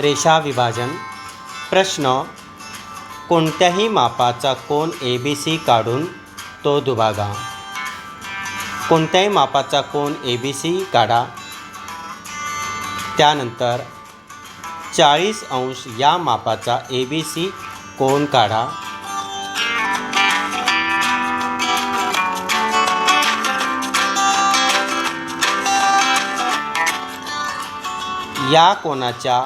रेषा विभाजन प्रश्न कोणत्याही मापाचा कोन ए बी सी काढून तो दुभागा. कोणत्याही मापाचा कोन ए बी सी काढा. त्यानंतर चाळीस अंश या मापाचा ए बी सी कोन काढा. या कोणाच्या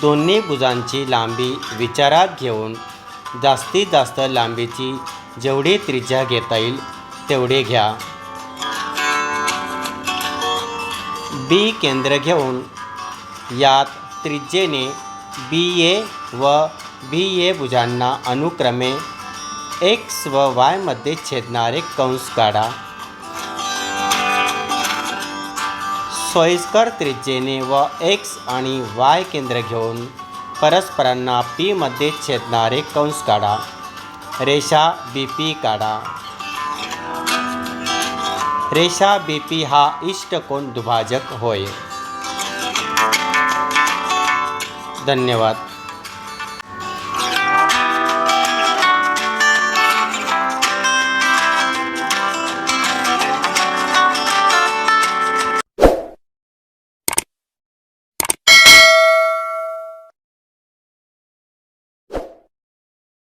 दोन्ही भुजांची लांबी विचारात घेऊन जास्तीत जास्त लांबीची जेवढी त्रिज्या घेता येईल तेवढे घ्या. बी केंद्र घेऊन यात त्रिज्येने बी ए व बी ए भुजांना अनुक्रमे एक्स व वायमध्ये छेदणारे कंस काढा. सोयीस्कर त्रिज्येने व एक्स आणि वाय केंद्र घेऊन परस्परांना पीमध्ये छेदणारे कंस काढा. रेषा बी पी काढा. रेषा बी पी हा इष्टकोन दुभाजक होय. धन्यवाद.